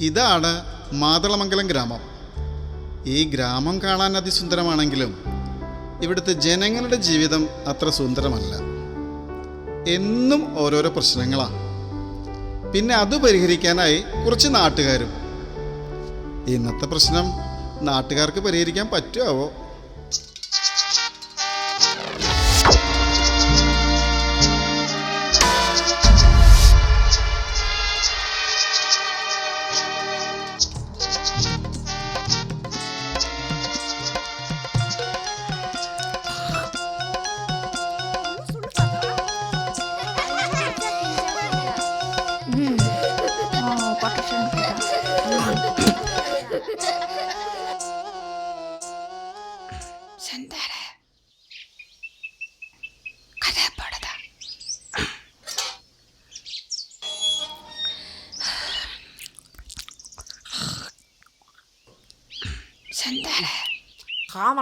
ഇതാണ് മാതളമംഗലം ഗ്രാമം. ഈ ഗ്രാമം കാണാൻ അതിസുന്ദരമാണെങ്കിലും ഇവിടുത്തെ ജനങ്ങളുടെ ജീവിതം അത്ര സുന്ദരമല്ല. എന്നും ഓരോരോ പ്രശ്നങ്ങളാണ്. പിന്നെ അത് പരിഹരിക്കാനായി കുറച്ച് നാട്ടുകാരും. ഇന്നത്തെ പ്രശ്നം നാട്ടുകാർക്ക് പരിഹരിക്കാൻ പറ്റുമോ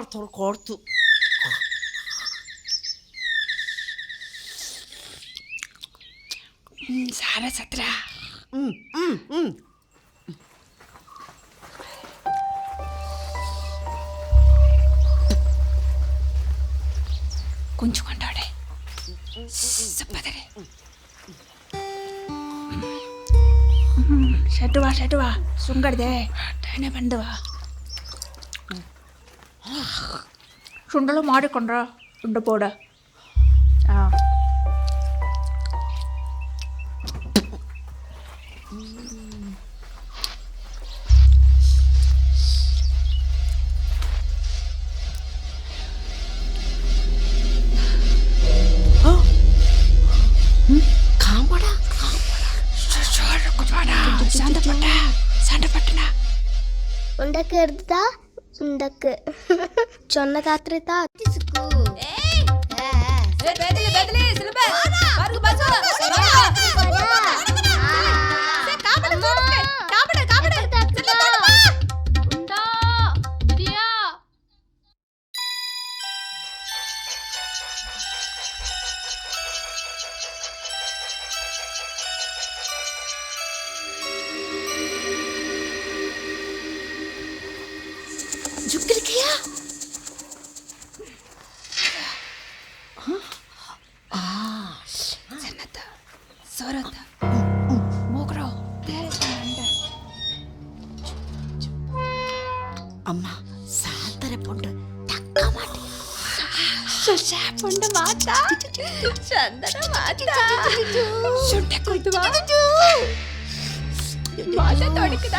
తామరతో కోడుతూ సారా సత్రా కొంచుకుంటాడే చెప్పదరే షటువా షటువా సుంగడిదే టైనే పండువా சுண்டலும் மாடிக்கொண்டா சுண்ட போட. జొన్న కాత్రిత తీసుకు 도 둑! 맞 아, 돌리구 나.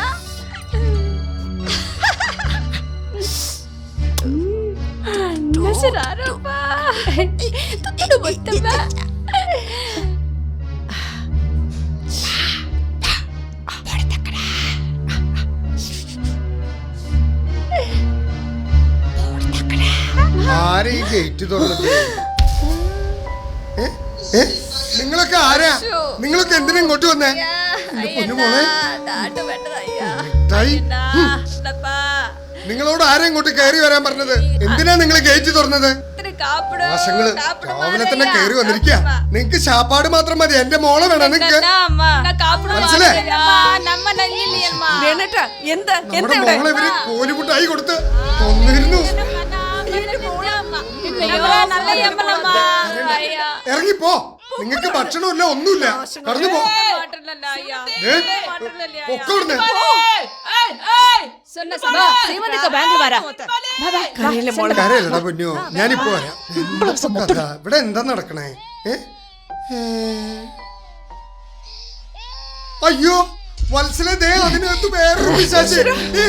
맛을 알아 봐. 토끼도 먹다 봐. ആരെയും ഗേറ്റ് തുറന്നിട്ട് ഏ ഏ നിങ്ങളൊക്കെ ആരാ? നിങ്ങളൊക്കെ എന്തിനാ ഇങ്ങോട്ട് വന്നേ. നിങ്ങളോട് ആരാ ഇങ്ങോട്ട് കയറി വരാൻ പറഞ്ഞത്? എന്തിനാ നിങ്ങൾ ഗേറ്റ് തുറന്നത്? വശങ്ങൾ രാവിലെ തന്നെ കയറി വന്നിരിക്ക. നിങ്ങക്ക് ശാപ്പാട് മാത്രം മതി. എന്റെ മോളെ വേണം നിങ്ങക്ക്. മനസ്സിലായി? നമ്മുടെ മോളെ ഇവർ കോലിമുട്ടായി കൊടുത്ത് കൊന്നിരുന്നു ഇറങ്ങിപ്പോ. നിങ്ങൾക്ക് ഭക്ഷണമില്ല ഒന്നുമില്ല കടന്നു പോ ഞാനിപ്പോ ഇവിടെ എന്താ നടക്കണേ അയ്യോ വത്സല ദേ അതിനകത്ത് വേറൊരു പിശാച് ഏ,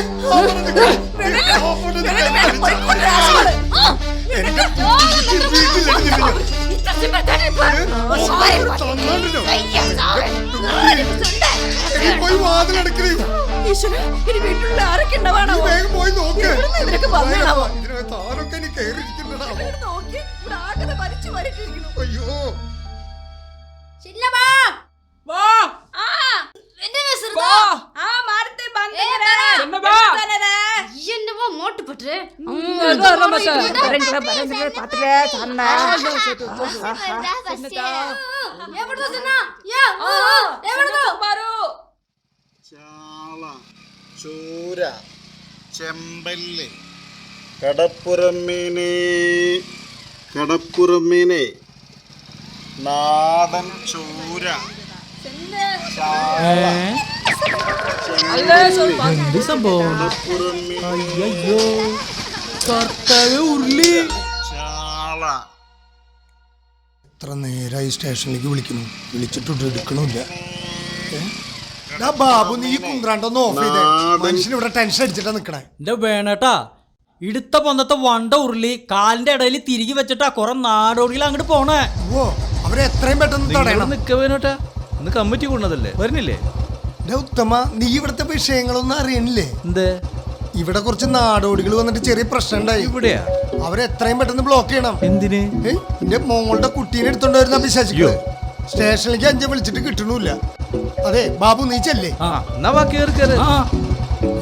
പോയി വാതിലടക്കണേ ഈശ്വര ഇനി വീട്ടിലുള്ള ആരൊക്കെ ഉണ്ടാവണോ പോയി നോക്ക്? ഇതിനകത്ത് ആരൊക്കെ ഇനി കയറിയിരിക്കുന്നതാ చాలా ചൂര ചെമ്പല്ലി കടപ്പുറം മീന് കടപ്പുറം മീന് നാടൻ ചൂര ചാള, എന്ത് സംഭവം കടപ്പുറം അയ്യോ കർത്താവ് ഉരുളി. ചാള. എത്ര നേരായി സ്റ്റേഷനിലേക്ക് വിളിക്കുന്നു. വിളിച്ചിട്ട് എടുക്കണില്ല ബാബു നീ കുന്ത്രണ്ടൊന്ന് ഓഫ് ചെയ്തേ. മനുഷ്യൻ ഇവിടെ ടെൻഷൻ അടിച്ചിട്ടാ നിക്കണേ. എന്റെ വേണേട്ടാ ഇടുത്ത പൊന്നത്തെ വണ്ട ഉരുളി കാലിന്റെ ഇടയിൽ തിരികെ വെച്ചിട്ടാ കൊറേ നാടോടിയിൽ അങ്ങോട്ട് പോണേ. ഓ അവരെ എത്രയും പെട്ടെന്ന് തടയണം. നിക്ക വേണോട്ടാ. ഇന്ന് കമ്മിറ്റി കൊണ്ടതല്ലേ? വരുന്നില്ലേ? ഉത്തമ നീ ഇവിടുത്തെ വിഷയങ്ങളൊന്നും അറിയണില്ലേ? എന്ത്? ഇവിടെ കുറച്ച് നാടോടികൾ വന്നിട്ട് ചെറിയ പ്രശ്നം ഉണ്ടായി ഇവിടെയാ? അവരെ എത്രയും പെട്ടെന്ന് ബ്ലോക്ക് ചെയ്യണം. എന്തിന്? എന്റെ മോളുടെ കുട്ടീനെ എടുത്തോണ്ട് വരുന്ന സ്റ്റേഷനിലേക്ക് അഞ്ചെ വിളിച്ചിട്ട് കിട്ടണില്ല. അതെ ബാബു നീ ചെല്ലേ. ആ എന്നാ വാ കേറി കേറി. ആ.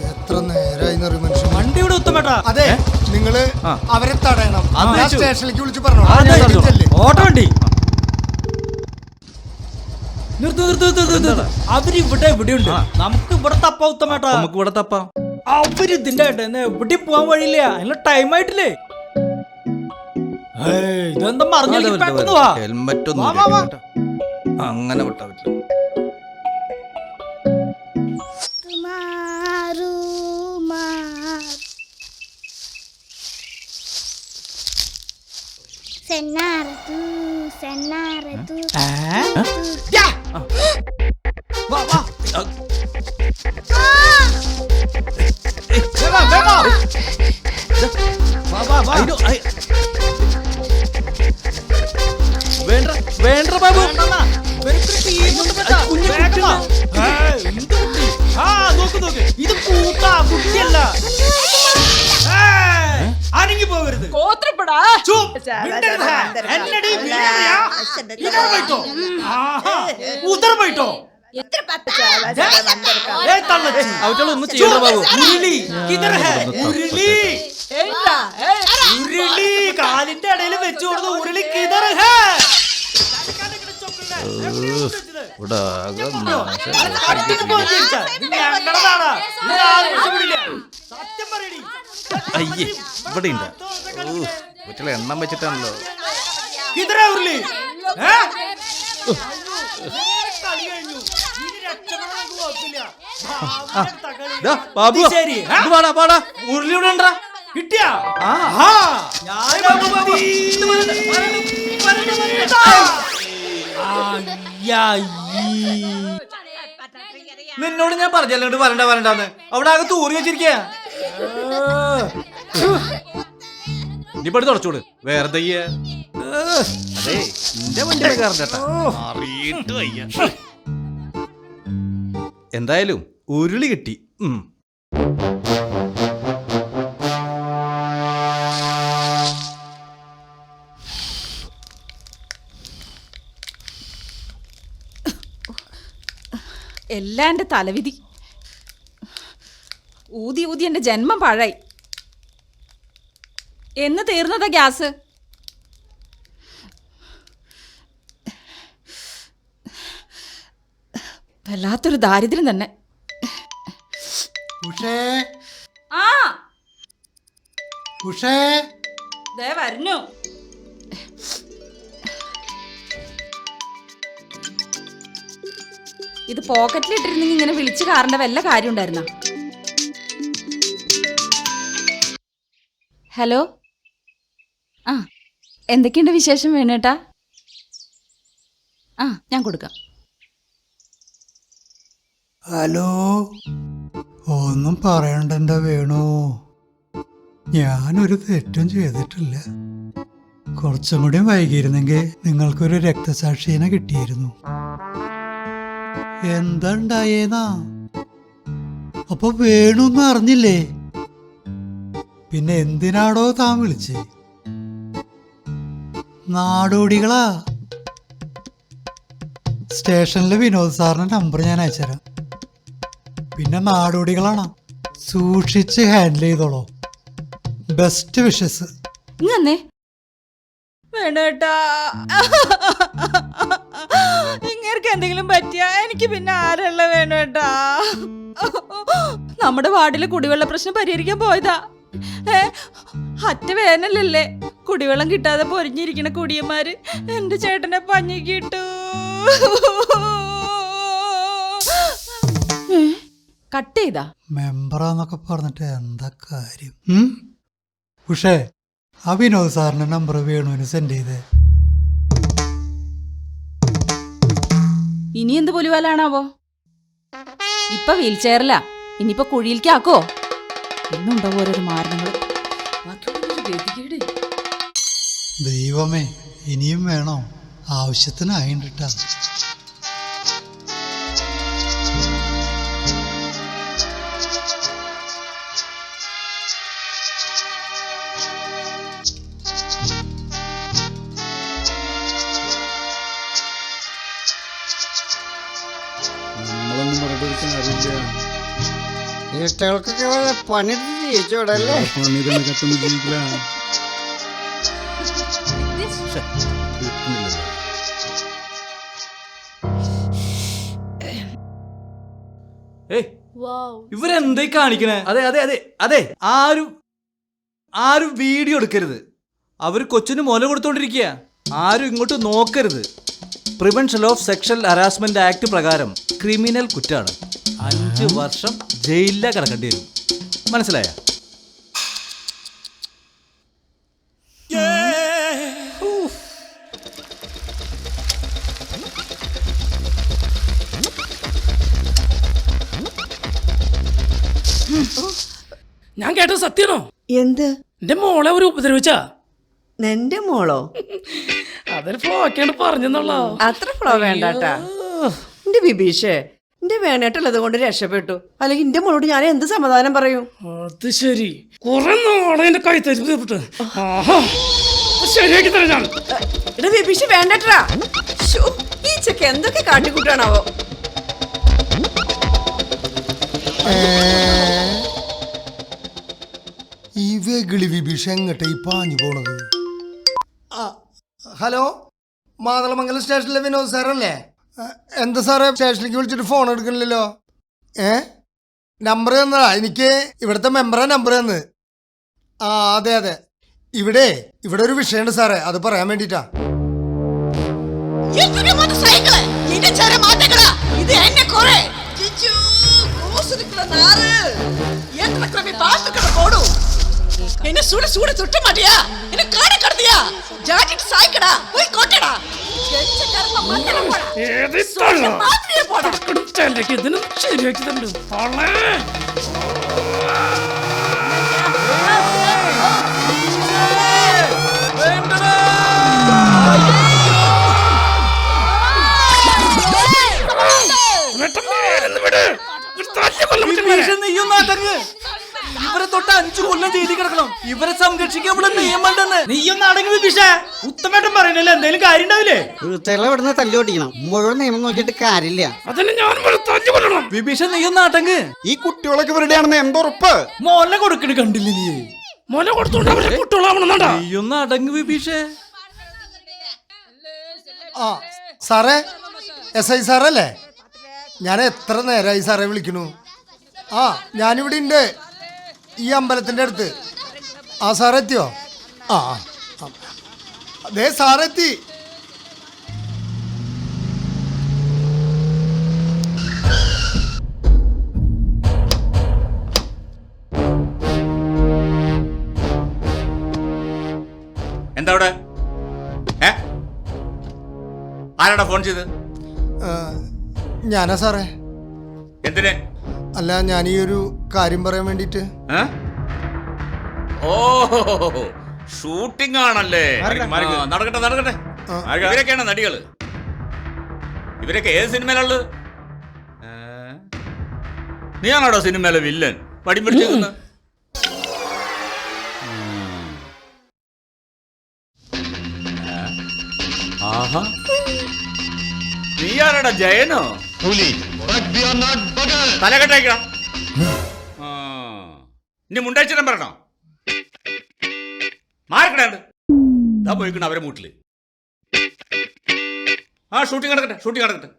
എത്ര നേരായി എന്നറിയും മനുഷ്യൻ? വണ്ടി ഇവിടെ ഉത്തമേട്ടാ അതെ നിങ്ങൾ ആ. അവരെ തടയണം. അത് ഞാൻ വെച്ചു. സ്റ്റേഷനിലേക്ക് വിളിച്ച് പറഞ്ഞു. ആ, ഞാൻ നിർത്തു തടഞ്ഞു. ചെല്ല്. ഓട്ടോ വണ്ടി. നിർത്ത് നിർത്ത് നിർത്ത് നിർത്ത് ഇവിടെ അവരിവിടെ എവിടെയുണ്ട് നമുക്ക് ഇവിടെ തപ്പ ഉത്തമേട്ടാ. നമുക്ക് ഇവിടെ തപ്പാം. അവർ ഇതിന്റെ ഇടന്ന് എവിടെ പോവാൻ വഴിയില്ല. അതിനുള്ള ടൈം ആയിട്ടില്ലേ? ഇതെന്താ മറിഞ്ഞു ഹെൽമെറ്റ് ഒന്നും. അങ്ങനെ വിട്ടാ പറ്റില്ല. വേഗം, വേഗം. വാ, വാ, വാ. അയ്യോ, അയ്. വേണ്ട വേണ്ട ബാബു കുഞ്ഞു ഇവർക്ക് ടീമുണ്ട് കേട്ടാ. വേഗം വാ. ഏയ്, എന്ത് കുട്ടി? ആ, നോക്ക്, നോക്ക്. ഇത് കൂട്ടാ കുട്ടിയല്ല അനങ്ങി പോകരുത് ചുപ്പ്. മിണ്ടരുത്. എന്നടി വിളിയറിയാ? ഇതർ പോയിട്ടോ? ആഹാ. ഉദർ പോയിട്ടോ? ബാബു ഉരുളി. കിതർ ഹേ? ഉരുളി. ഉരുളി. കാലിന്റെ ഇടയിൽ വെച്ചു കൊടുത്ത ഉരുളി കിതർ ഹേ? അയ്യേ ഇവിടെ ഉണ്ട് വീട്ടിലെ എണ്ണം വെച്ചിട്ടാണല്ലോ. കിതറ ഉരുളി. ഏ? ഇനി ബാബു പാടാ പാടാ. ഉരുളി ഇവിടെ ഉണ്ടാ കിട്ടിയാ. നിന്നോട് ഞാൻ പറഞ്ഞല്ലോ വരണ്ട വരണ്ടാന്ന്. അവിടെ അകത്ത് ഊറി വെച്ചിരിക്കാ നീ പടി തുടച്ചോട്. വേറെ അതെ എന്റെ വണ്ടി കയറണ്ടട്ടാ. അറിയിട്ട് വയ്യ. എന്തായാലും ഉരുളി കിട്ടി. എല്ലാം എന്റെ തലവിധി. ഊതി ഊതി എന്റെ ജന്മം പാഴായി. എന്ന് തീർന്നതാ ഗ്യാസ്. വല്ലാത്തൊരു ദാരിദ്ര്യം തന്നെ. ഉഷേ. ആ. ഉഷേ. ദേ വരുന്നു. ഇത് പോക്കറ്റിലിട്ടിരുന്നെങ്കിൽ ഇങ്ങനെ വിളിച്ചു കാറിന്റെ വല്ല കാര്യം ഉണ്ടായിരുന്ന? ഹലോ? ആ. എന്തൊക്കെയുണ്ട് വിശേഷം വേണേട്ടാ? ആ ഞാൻ കൊടുക്കാം. ഹലോ? ഒന്നും പറയണ്ടെന്റെ വേണു. ഞാനൊരു തെറ്റും ചെയ്തിട്ടില്ല. കുറച്ചും കൂടി വൈകിയിരുന്നെങ്കിൽ നിങ്ങൾക്കൊരു രക്തസാക്ഷിനെ കിട്ടിയിരുന്നു. എന്താ ഉണ്ടായേന്നാ? അപ്പൊ വേണുന്ന് അറിഞ്ഞില്ലേ? പിന്നെ എന്തിനാടോ താൻ വിളിച്ചേ? നാടോടികളാ? സ്റ്റേഷനിലെ വിനോദ് സാറിന്റെ നമ്പർ ഞാൻ അയച്ചുതരാം. പിന്നെ നാടോടികളാണ്. സൂക്ഷിച്ച് ഹാൻഡിൽ ചെയ്തോളോ. ബെസ്റ്റ് വിഷസ് ഇങ്ങന്നേ. വേണേട്ടാ ഇങ്ങേർക്ക് എന്തെങ്കിലും പറ്റിയാ എനിക്ക് പിന്നെ ആരല്ല വേണേട്ടാ നമ്മുടെ വാർഡിലെ കുടിവെള്ള പ്രശ്നം പരിഹരിക്കാൻ പോയതാ. ഏ അറ്റ വേനലല്ലേ. കുടിവെള്ളം കിട്ടാതെ പൊരിഞ്ഞിരിക്കണ കുടിയന്മാര് എന്റെ ചേട്ടനെ പഞ്ഞിക്കിട്ടു. ഏ, കട്ട് ചെയ്താ മെമ്പറാന്നൊക്കെ പറഞ്ഞിട്ട് എന്താ കാര്യം? പക്ഷേ ആ വിനോദ് സാറിന്റെ നമ്പർ വേണുവിന് സെൻഡ് ചെയ്തേ. ഇനി എന്ത് പുലിവാലാണാവോ? ഇപ്പൊ വീൽ ചെയറിലാ ഇനിയിപ്പൊ കുഴിയിലേക്കാക്കോ ഇന്നുണ്ടോ ഓരോരോ മാരണങ്ങൾ ദൈവമേ ഇനിയും വേണോ? ആവശ്യത്തിനായിട്ടാ ഇഷ്ടങ്ങൾക്കൊക്കെ വല്ല പണിയെടുത്ത് ജയിച്ചോടല്ലേ പണി തന്നെ കത്തുന്ന ജീവിക്കില്ല ഏയ് ഇവരെന്തായി കാണിക്കണേ? അതെ അതെ അതെ അതെ ആരും ആരും വീഡിയോ എടുക്കരുത്. അവർ കൊച്ചിന് മുല കൊടുത്തോണ്ടിരിക്കുക ആരും ഇങ്ങോട്ട് നോക്കരുത്. Prevention of sexual harassment act പ്രകാരം ക്രിമിനൽ കുറ്റാണ്. അഞ്ച് വർഷം ജയിലിലെ കിടക്കേണ്ടി വരും. മനസ്സിലായ? ഞാൻ കേട്ടത് സത്യണോ എന്ത്? എന്റെ മോളെ ഒരു ഉപദ്രവിച്ചാ? നിന്റെ മോളോ? അതൊരു ഫ്ലോ ഒക്കെയാണ് പറഞ്ഞെന്നുള്ളോ? അത്ര ഫ്ലോ വേണ്ടാട്ടാ. എന്റെ ബിബീഷേ എന്റെ വേണേട്ടുള്ളത് കൊണ്ട് രക്ഷപ്പെട്ടു. അല്ലെങ്കിൽ എന്റെ മോളോട് ഞാൻ എന്ത് സമാധാനം പറയും? അത് ശരി. കുറെ നാളെ എന്റെ കൈ തരിപ്പിട്ട് ശരിയാക്കി തരാം ഞാൻ എടാ വേണ്ടട്ടാ ഈ ചെക്ക് എന്തൊക്കെ കാട്ടിക്കൂട്ടാണാവോ? ഈ വെകിളി വിഭീഷ എങ്ങട്ടെ ഈ പാഞ്ഞു പോണത്? ആ, ഹലോ മാതളമംഗലം സ്റ്റേഷനിലെ വിനോദ് സാറല്ലേ? എന്താ സാറേ സ്റ്റേഷനിലേക്ക് വിളിച്ചിട്ട് ഫോൺ എടുക്കണില്ലല്ലോ ഏ നമ്പർ തന്നതാ എനിക്ക് ഇവിടുത്തെ മെമ്പറാ നമ്പർ തന്ന് ആ അതെ അതെ ഇവിടെ ഇവിടെ ഒരു വിഷയമുണ്ട് സാറേ അത് പറയാൻ വേണ്ടിട്ടാ ഇത് എന്നെ കുറെ என்ன சூட சூட சுட்ட மாட்டியா என்ன காண கடத்தியா ஜாக்கெட் சாய்க்கடா போய் கொட்டடா ഇതിനും ശരിയാക്കി തരും നീയും നാട്ടങ്ങ് ഇവരെ തൊട്ട് അഞ്ചു കൊല്ലം ജയിലിൽ കിടക്കണം. ഇവരെ സംരക്ഷിക്കാൻ ഇവിടെ നിയമമുണ്ടെന്ന്. നീയൊന്നും അടങ്ങി വിഭീഷ. ഉത്തമേട്ടൻ പറയണല്ലേ? എന്തെങ്കിലും കാര്യം ഉണ്ടാവില്ലേ വീട്ടുകാരെ ഇവിടുന്ന് തല്ലി ഓടിക്കണം. മുഴുവൻ നിയമം നോക്കിയിട്ട് കാര്യമില്ല. അതന്നെ ഞാൻ കൊല്ലണം. വിഭീഷ നെയ്യൊന്നാട്ടങ്ങ് ഈ കുട്ടികളൊക്കെ ഇവരുടെയാണെന്ന് എന്തുറപ്പ്? മോനെ കൊടുക്കണ കണ്ടില്ല നീ? മോനെ കൊടുത്തോണ്ട് അവരെ നീയൊന്നും അടങ്ങ് വിഭീഷേ. ആ സാറേ എസ് ഐ സാറല്ലേ? ഞാൻ എത്ര നേരമായി സാറേ വിളിക്കണു. ആ ഞാനിവിടെ ഉണ്ട് ഈ അമ്പലത്തിന്റെ അടുത്ത്. ആ സാറെത്തിയോ ആ. ദേ സാറെത്തി എന്താ അവിടെ? ഏ? ആരാടാ ഫോൺ ചെയ്ത് ഞാനാ സാറേ എന്തിന്? അല്ല ഞാൻ ഈ ഒരു കാര്യം പറയാൻ വേണ്ടിട്ട് ഓ ഷൂട്ടിംഗ് ആണല്ലേ നടക്കട്ടെ നടക്കട്ടെ. ഇവരൊക്കെയാണ് നടികൾ? ഇവരൊക്കെ ഏത് സിനിമയിലുള്ളത്? നീയാണോടോ സിനിമയിലെ വില്ലൻ? പടി ആഹാ. നീയാരടാ ജയനോ? തലകെട്ടേക്കടാ ഇനി മുണ്ടച്ചിടം പറഞ്ഞോ മാറിക്കടാണ്ട് ഇതാ പോയിക്കണ അവരെ മൂട്ടിൽ. ആ ഷൂട്ടിംഗ് നടക്കട്ടെ ഷൂട്ടിംഗ് നടക്കട്ടെ.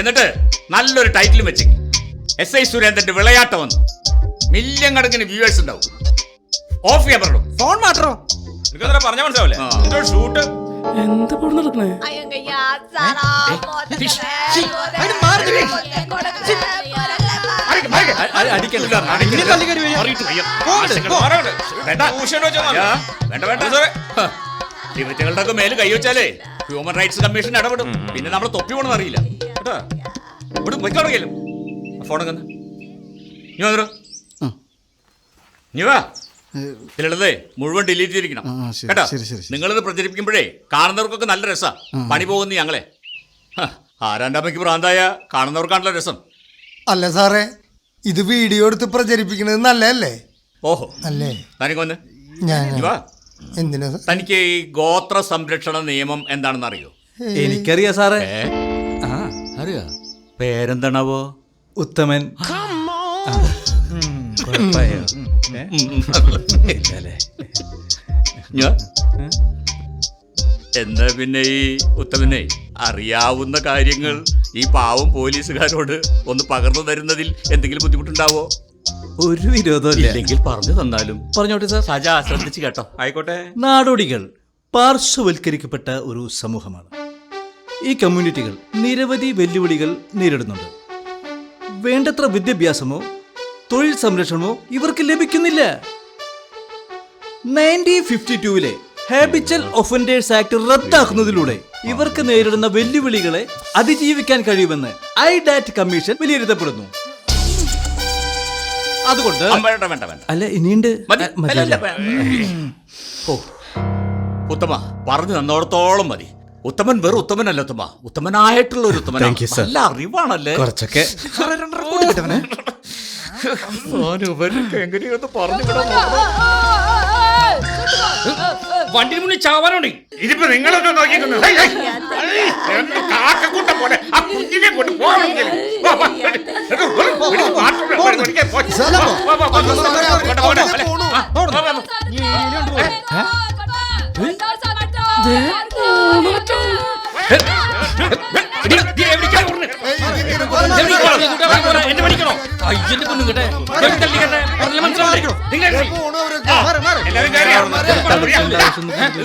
എന്നിട്ട് നല്ലൊരു ടൈറ്റിലും വെച്ചേക്ക് എസ് ഐ സുരേന്ദ്രന്റെ വിളയാട്ടം വന്നു. മില്യൺ കണക്കിന് വ്യൂവേഴ്സ് ഉണ്ടാവും. ഓഫ് ചെയ്യാൻ പറഞ്ഞു ഫോൺ മാത്രോ? പറഞ്ഞ മനസ്സിലാവില്ലേ? ഷൂട്ട്. ഇവറ്റകളുടെ ഒക്കെ മേൽ കൈവച്ചാലേ ഹ്യൂമൻ റൈറ്റ്സ് കമ്മീഷൻ ഇടപെടും. പിന്നെ നമ്മൾ തൊപ്പി പോണെന്ന് അറിയില്ല. കേട്ടോ? ഇവിടെ ഫോണൊക്കെ. നീ വന്നോ നീ വാ ഇതിലുള്ളതേ മുഴുവൻ ഡിലീറ്റ് ചെയ്തിരിക്കണം. കേട്ടോ. നിങ്ങളിത് പ്രചരിപ്പിക്കുമ്പോഴേ കാണുന്നവർക്കൊക്കെ നല്ല രസാ. പണി പോകുന്നു ഞങ്ങളെ പ്രാന്തായ ഭ്രാന്തായ? കാണുന്നവർക്കാണല്ലോ രസം. അല്ല സാറേ ഇത് വീഡിയോ എടുത്ത് പ്രചരിപ്പിക്കുന്നത് നല്ലതല്ലേ? ഓഹോ. അല്ലേ? തനിക്കൊന്ന് ഞാൻ എന്തിനാ തനിക്ക് ഈ ഗോത്ര സംരക്ഷണ നിയമം എന്താണെന്ന് അറിയോ എനിക്കറിയാ സാറേ. അറിയാ. പേരെന്താണാവോ? ഉത്തമൻ. എന്താ പിന്നെ ഈ ഉത്തമനെ? അറിയാവുന്ന കാര്യങ്ങൾ ഈ പാവം പോലീസുകാരോട് ഒന്ന് പകർന്നു തരുന്നതിൽ എന്തെങ്കിലും ബുദ്ധിമുട്ടുണ്ടാവോ? ഒരു വിരോധമില്ല ഇല്ലെങ്കിൽ പറഞ്ഞു തന്നാലും. പറഞ്ഞോട്ടെ സാർ. സജ ശ്രദ്ധിച്ച് കേട്ടോ. ആയിക്കോട്ടെ. നാടോടികൾ പാർശ്വവൽക്കരിക്കപ്പെട്ട ഒരു സമൂഹമാണ്. ഈ കമ്മ്യൂണിറ്റികൾ നിരവധി വെല്ലുവിളികൾ നേരിടുന്നുണ്ട്. വേണ്ടത്ര വിദ്യാഭ്യാസമോ തൊഴിൽ സംരക്ഷണമോ ഇവർക്ക് ലഭിക്കുന്നില്ല. നയന്റീൻ ഫിഫ്റ്റി ടൂവിലെ ഹാബിച്ചൽ ഒഫൻഡേഴ്സ് ആക്ട് റദ്ദാക്കുന്നതിലൂടെ ഇവർക്ക് നേരിടുന്ന വെല്ലുവിളികളെ അതിജീവിക്കാൻ കഴിയുമെന്ന് ഐ ഡാറ്റ് കമ്മീഷൻ വിലയിരുത്തപ്പെടുന്നു. അതുകൊണ്ട് വേണ്ട വേണ്ട വേണ്ട. അല്ല ഇനിയുണ്ട് മതി? അല്ല, അല്ല, ഓ. ഉത്തമ പറഞ്ഞു തന്നോടത്തോളം മതി. ഉത്തമൻ വെറും ഉത്തമനല്ല ഉത്തമ. ഉത്തമനായിട്ടുള്ള ഒരു ഉത്തമൻ Thank you, sir. നല്ല അറിവാണല്ലേ? കുറച്ചൊക്കെ എങ്ങനെയൊന്ന് പറഞ്ഞു വണ്ടിന് മുന്നിൽ ചാവാനുണ്ട്. ഇതിപ്പോ നിങ്ങളൊക്കെ നോക്കിക്കുന്നു. കാക്കക്കൂട്ടം പോലെ ആ കുഞ്ഞിനെ കൊണ്ട് പോകണമെങ്കിൽ.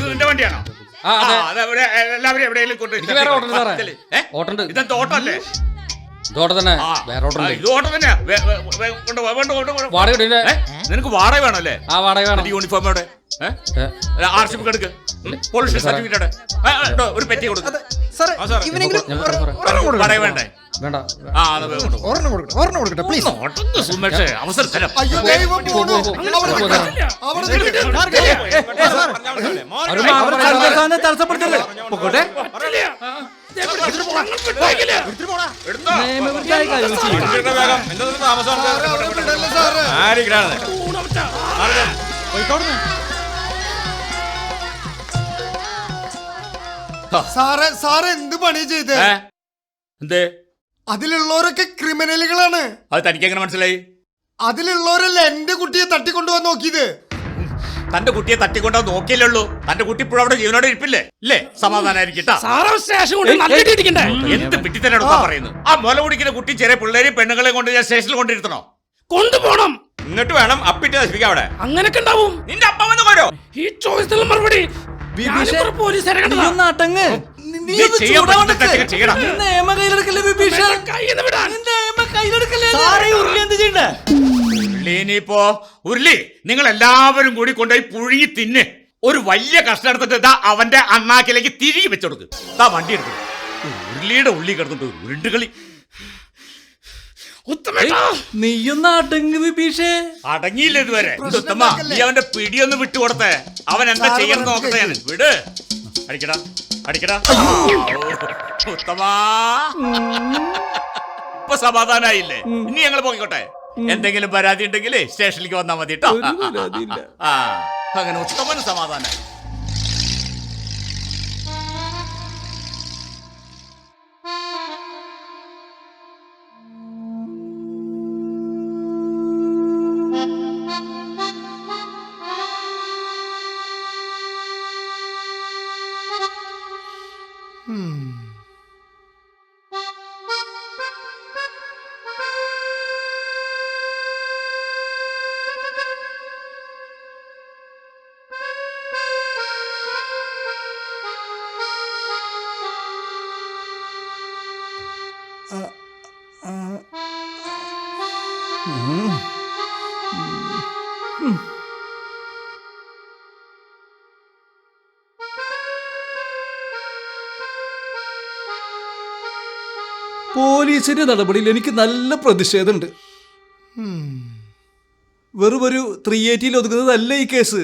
നിന്റെ വണ്ടിയാണോ ആ, അതെ. ആ, അത് അവിടെ എല്ലാവരും എവിടെയെങ്കിലും കൊണ്ട് എനിക്ക് വേറെ ഓട്ടം സാറേ. ഇതിൽ, ഏ? ഓട്ടം ഉണ്ട്. ഇതെന്താ ഓട്ടല്ലേ ഇതോടെ തന്നെ ആ, വേറെ ആ, ഉണ്ട്. ഇത് ഓട്ടം തന്നെയാ വേ- വേ- വേ- കൊണ്ടുപോ, വേണ്ട, കൊണ്ട് പോ. വാടക ഇടില്ലേ? ഏ? നിനക്ക് വാടക വേണമല്ലേ ആ വാടക വേണം യൂണിഫോം അവിടെ ഏ? ആർ സി ബുക്ക് എടുക്ക് പോലീസ് സർട്ടിഫിക്കറ്റ് ഒരു പെറ്റി കൊടുക്ക് ആ, സാറേ. ഞാൻ സാറേ. വാടക വേണ്ടേ വേണ്ട. ആ അത് വേഗം കൊണ്ടുപോ. ഓട്ടം സുമേഷേ അവസരം തരാം. അയ്യോ ദൈവം പോണു. അവിടെ പോ, നിൽക്ക്. സാറേ. അവിടെ നിൽക്ക്. അവർ? സാറേ, അവിടെ വിടല്ലേ സാറേ? ആരിക്കടാ സാറേ സാറേ എന്ത് പണി ചെയ്തേ? ഏ? എന്തേ? അതിലുള്ളവരൊക്കെ ക്രിമിനലുകളാണ്. അത് തനിക്ക് എങ്ങനെ മനസ്സിലായി? അതിലുള്ളവരല്ല എന്റെ കുട്ടിയെ തട്ടിക്കൊണ്ടുപോകാൻ നോക്കിയത്? തന്റെ കുട്ടിയെ തട്ടിക്കൊണ്ടാ നോക്കിയല്ലേ ഉള്ളൂ തന്റെ കുട്ടി ഇപ്പോഴും അവിടെ ജീവനോടെ ഇരിപ്പില്ലേ? ഇല്ലേ സമാധാനായിരിക്കട്ടാ എന്ത് പിട്ടിത്തന്നെ പറയുന്നു ആ. മുല കുടിക്കുന്ന കുട്ടി ചെറിയ പിള്ളേരെയും പെണ്ണുങ്ങളെയും കൊണ്ട് ഞാൻ സ്റ്റേഷനിൽ കൊണ്ടിരുത്തണോ? കൊണ്ടുപോകണം. എന്നിട്ട് വേണം അപ്പിട്ട് നശിപ്പിക്കാം അവിടെ. അങ്ങനൊക്കെ ഉണ്ടാവും. നിന്റെ അപ്പ വന്ന് പോരോ ഈ ചോദ്യത്തിൽ മറുപടി പോലീസുകാരെ അടങ്ങ്. ഇനിയിപ്പോ ഉരുളി നിങ്ങൾ എല്ലാവരും കൂടി കൊണ്ടുപോയി പുഴുങ്ങി തിന്ന്. ഒരു വലിയ കഷ്ണം എടുത്തിട്ട് ഇതാ അവന്റെ അണ്ണാക്കിലേക്ക് തിരികെ വെച്ചെടുക്കും വണ്ടി എടുത്തു. ഉരുളിയുടെ ഉള്ളി കിടന്നിട്ട് ഉരുണ്ടുകളി നീയൊന്ന് അടങ്ങ് ബിബീഷേ അടങ്ങിയില്ല ഇതുവരെ. ഉത്തമ നീ അവന്റെ പിടിയൊന്ന് വിട്ടുകൊടുത്തേ. അവൻ എന്താ ചെയ്യാൻ നോക്കട്ടെ ഞാൻ. വിട്. അടിക്കടാ അടിക്കടാ. ഉത്തമാ. ഇപ്പൊ സമാധാനായില്ലേ? ഇനി ഞങ്ങൾ പോയിക്കോട്ടെ. എന്തെങ്കിലും പരാതി ഉണ്ടെങ്കിൽ സ്റ്റേഷനിലേക്ക് വന്നാൽ മതി കേട്ടോ ആ അങ്ങനെ ഉത്തമന് സമാധാനായി. പോലീസിന്റെ നടപടിയിൽ എനിക്ക് നല്ല പ്രതിഷേധമുണ്ട്. വെറും ഒരു ത്രീ എയ്റ്റിയിൽ ഒതുക്കുന്നതല്ല ഈ case.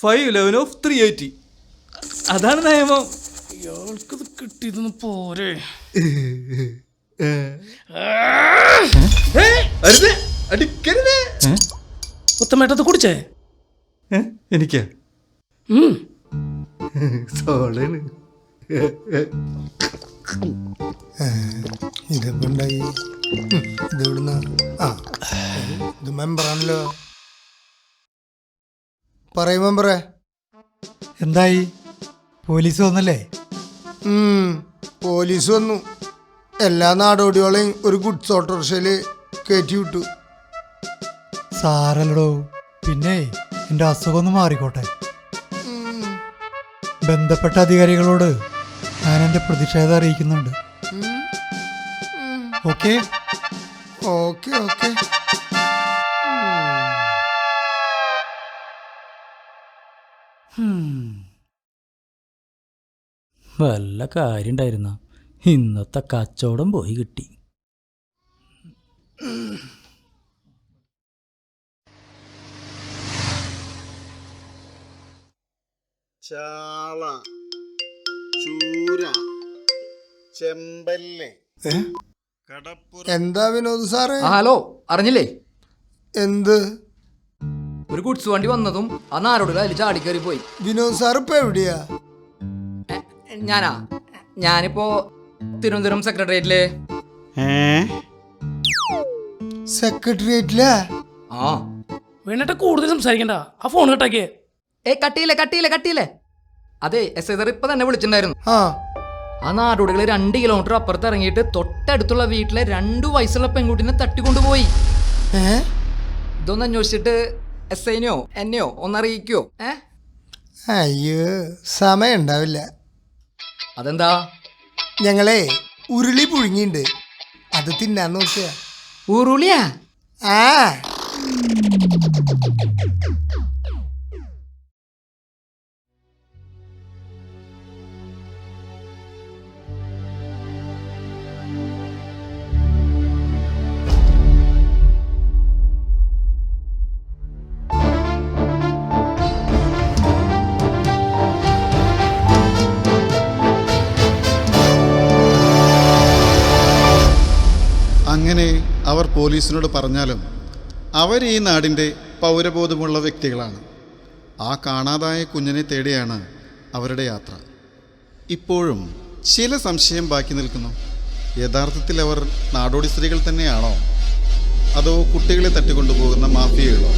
Five eleven of three eighty അതാണ് നിയമം. ഇയാൾക്കത് കിട്ടിയതെന്ന് പോരെ. അടിക്കരുത്. ഉത്തമേട്ടത്ത് കുടിച്ചേ? എനിക്കാ. സോളാണ് ഇതെപ്പോ ഉണ്ടായി ഇതെവിടുന്ന? ആ ഇത് മെമ്പറാണല്ലോ. പറയും മെമ്പറേ. എന്തായി? പോലീസ് വന്നല്ലേ? പോലീസ് വന്നു. എല്ലാ നാടോടികളെയും ഒരു ഗുഡ്സ് ഓട്ടോറിക്ഷയിൽ കയറ്റി വിട്ടു. സാരല്ലടോ പിന്നെ എന്റെ അസുഖം ഒന്ന് മാറിക്കോട്ടെ. ബന്ധപ്പെട്ട അധികാരികളോട് ഞാൻ എന്റെ പ്രതിഷേധം അറിയിക്കുന്നുണ്ട്. ഓക്കെ ഓക്കെ ഓക്കെ വല്ല കാര്യണ്ടായിരുന്ന? ഇന്നത്തെ കച്ചവടം പോയി കിട്ടി. ചാള. ചെമ്പല്ലേ. കടപ്പുറ എന്താ വിനോദ് സാറേ? ഹലോ. അറിഞ്ഞില്ലേ? എന്ത്? ഒരു ഗുഡ്സ് വണ്ടി വന്നതും ആ നാരോട് അതിൽ കയറി പോയി. വിനോദ് സാർ ഇപ്പൊ എവിടെയാ? ഞാനാ? ഞാനിപ്പോ തിരുവനന്തപുരം സെക്രട്ടേറിയറ്റിൽ. സെക്രട്ടേറിയറ്റിലാ? ആ. വേണ്ടിട്ട് കൂടുതൽ സംസാരിക്കണ്ട. ആ ഫോൺ കട്ടാക്കിയേ. ഏ കട്ടിയില്ലേ കട്ടിയില്ലേ കട്ടിയില്ലേ? അതെ എസ് ഐ ഇപ്പൊ തന്നെ വിളിച്ചിട്ടുണ്ടായിരുന്നു. ആ. ആ നാടോടികൾ രണ്ട് കിലോമീറ്റർ അപ്പുറത്ത് ഇറങ്ങിയിട്ട് തൊട്ടടുത്തുള്ള വീട്ടിലെ രണ്ടു വയസ്സുള്ള പെൺകുട്ടിനെ തട്ടിക്കൊണ്ടുപോയി. ഏ? ഇതൊന്ന് അന്വേഷിച്ചിട്ട് എസ് ഐനെയോ എന്നെയോ ഒന്നറിയിക്കോ ഏ? അയ്യോ സമയം ഉണ്ടാവില്ല അതെന്താ? ഞങ്ങളെ ഉരുളി പുഴുങ്ങിണ്ട് അത് തിന്നാൻ നോക്കുക. ഉരുളിയാ? ആ. പോലീസിനോട് പറഞ്ഞാലും അവർ ഈ നാടിന്റെ പൗരബോധമുള്ള വ്യക്തികളാണ്. ആ കാണാതായ കുഞ്ഞിനെ തേടിയാണ് അവരുടെ യാത്ര. ഇപ്പോഴും ചില സംശയം ബാക്കി നിൽക്കുന്നു. യഥാർത്ഥത്തിൽ അവർ നാടോടി സ്ത്രീകൾ തന്നെയാണോ? അതോ കുട്ടികളെ തട്ടിക്കൊണ്ടുപോകുന്ന മാഫിയകളോ?